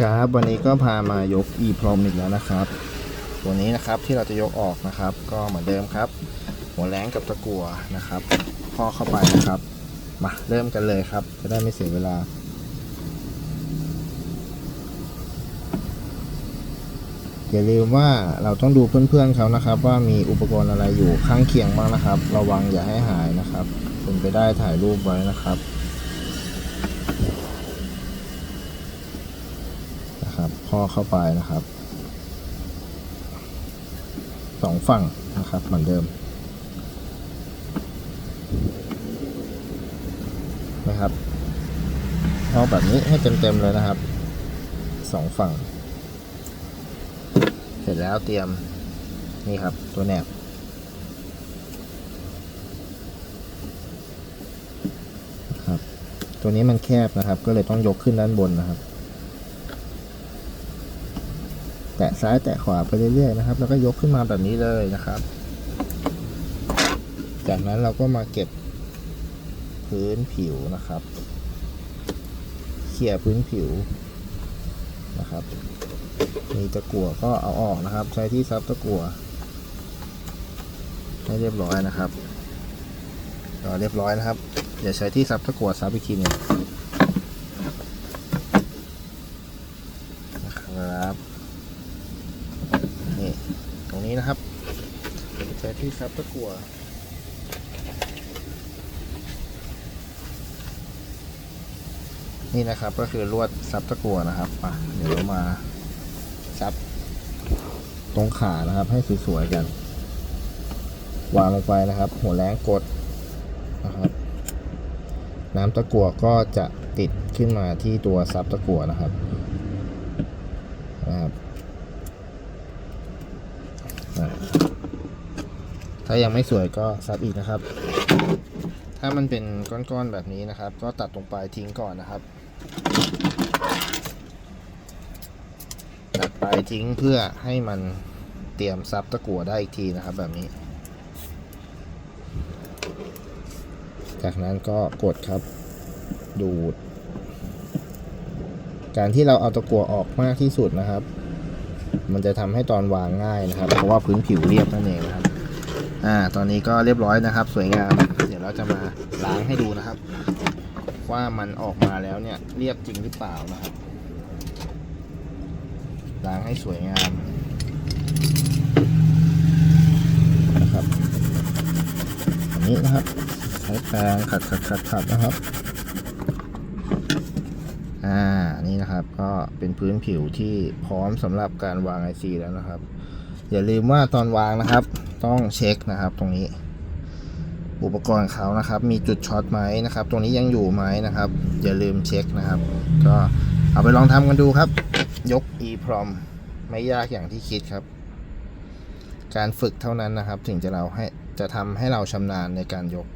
ครับวันนี้ก็พามายก e p r o m อีกแล้วนะครับ ตัวนี้นะครับที่เราจะยกออกนะครับ ก็เหมือนเดิมครับ หัวแรงกับตะกั่วนะครับข้อเข้าไปนะครับ มาเริ่มกันเลยครับ จะได้ไม่เสียเวลา อย่าลืมว่าเราต้องดูเพื่อนๆเขานะครับ ว่ามีอุปกรณ์อะไรอยู่ข้างเคียงบ้างนะครับ ระวังอย่าให้หายนะครับเป็นไปได้ถ่ายรูปไว้นะครับ นะครับข้อเข้าไปนะครับสองฝั่งนะครับเหมือนเดิมนะครับข้อแบบนี้ให้เต็มๆเลยนะครับสองฝั่ง เสร็จแล้วเตรียมนี่ครับตัวแหนบครับ ตัวนี้มันแคบนะครับ ก็เลยต้องยกขึ้นด้านบนนะครับ แตะซ้ายแตะขวาไปเรื่อยๆนะครับ แล้วก็ยกขึ้นมาแบบนี้เลยนะครับ จากนั้นเราก็มาเก็บพื้นผิวนะครับเขี่ยพื้นผิวนะครับ มีตะกั่วก็เอาออกนะครับ ใช้ที่ซับตะกั่วให้เรียบร้อยนะครับก็เรียบร้อยนะครับอย่าใช้ที่ซับตะกั่วซับอีกทีหนึงนะครับนี่ตรง นี้นะครับใช้ที่ซับตะกั่วนี่นะครับก็คือลวดซับตะกั่วนะครับอะเดี๋ยวเรามาซับตรงขานะครับให้สวยๆกัน วางลงไปนะครับ หัวแรงกดนะครับ น้ำตะกั่วก็จะติดขึ้นมาที่ตัวซับตะกั่วนะครับนะครับ ถ้ายังไม่สวยก็ซับอีกนะครับ ถ้ามันเป็นก้อนๆแบบนี้นะครับ ก็ตัดตรงปลายทิ้งก่อนนะครับ ตัดปลายทิ้งเพื่อให้มันเตรียมซับตะกั่วได้อีกทีนะครับ แบบนี้ จากนั้นก็กดครับ ดูด การที่เราเอาตะกั่วออกมากที่สุดนะครับ มันจะทำให้ตอนวางง่ายนะครับ เพราะว่าพื้นผิวเรียบนั่นเองนะครับ อ่า ตอนนี้ก็เรียบร้อยนะครับ สวยงาม เดี๋ยวเราจะมาล้างให้ดูนะครับ ว่ามันออกมาแล้วเนี่ยเรียบจริงหรือเปล่านะครับ ล้างให้สวยงามนะครับอันนี้นะครับใช้แปรงขัดขัดขัดขัดนะครับ อ่านี่นะครับก็เป็นพื้นผิวที่พร้อมสำหรับการวาง IC แล้วนะครับ อย่าลืมว่าตอนวางนะครับ ต้องเช็คนะครับ ตรงนี้ อุปกรณ์เขานะครับ มีจุดช็อตไหมนะครับ ตรงนี้ยังอยู่ไหมนะครับ อย่าลืมเช็คนะครับ ก็เอาไปลองทำกันดูครับ ยก e p r o m ไม่ยากอย่างที่คิดครับ การฝึกเท่านั้นนะครับ ถึงจะเราให้จะทำให้เราชำนาญในการยก